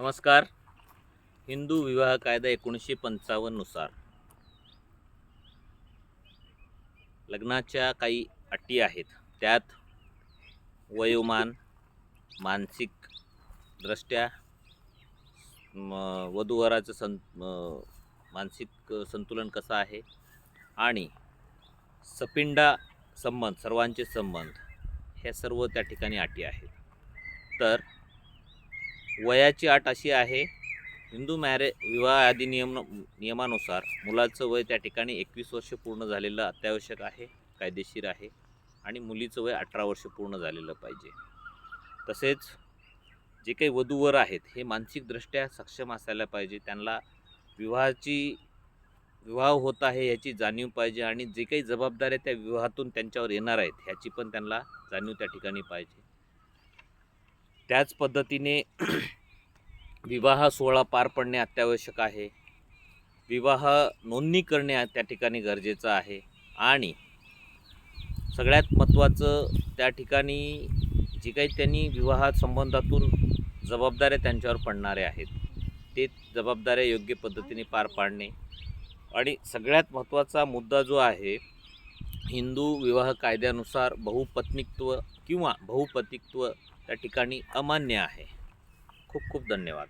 नमस्कार. हिंदू विवाह कायदा एकोणीसशे पंचावन्ननुसार लग्नाच्या काही अटी आहेत. त्यात वयोमान मानसिक दृष्ट्या म, वधूवराचं सं मानसिक संतुलन कसं आहे? आणि सपिंडा संबंध सर्वांचे संबंध हे सर्व त्या ठिकाणी अटी आहेत. तर वयाची अट अशी आहे. हिंदू मॅरे विवाह अधिनियम नियमानुसार मुलाचं वय त्या ठिकाणी एकवीस वर्ष पूर्ण झालेलं अत्यावश्यक आहे कायदेशीर आहे आणि मुलीचं वय अठरा वर्ष पूर्ण झालेलं पाहिजे. तसेच जे काही वधूवर आहेत हे मानसिकदृष्ट्या सक्षम असायला पाहिजे. त्यांना विवाहाची विवाह होत आहे याची जाणीव पाहिजे आणि जे काही जबाबदाऱ्या त्या विवाहातून त्यांच्यावर येणार आहेत ह्याची पण त्यांना जाणीव त्या ठिकाणी पाहिजे. त्याच पद्धतीने विवाह सोहळा पार पडणे अत्यावश्यक आहे. विवाह नोंदणी करणे त्या ठिकाणी गरजेचं आहे. आणि सगळ्यात महत्त्वाचं त्या ठिकाणी जी काही त्यांनी विवाहात संबंधातून जबाबदाऱ्या त्यांच्यावर पडणाऱ्या आहेत ते जबाबदाऱ्या योग्य पद्धतीने पार पाडणे. आणि सगळ्यात महत्त्वाचा मुद्दा जो आहे हिंदू विवाह कायद्यानुसार बहुपत्नीत्व किंवा बहुपतित्व त्या ठिकाणी अमान्य आहे. खूप खूप धन्यवाद.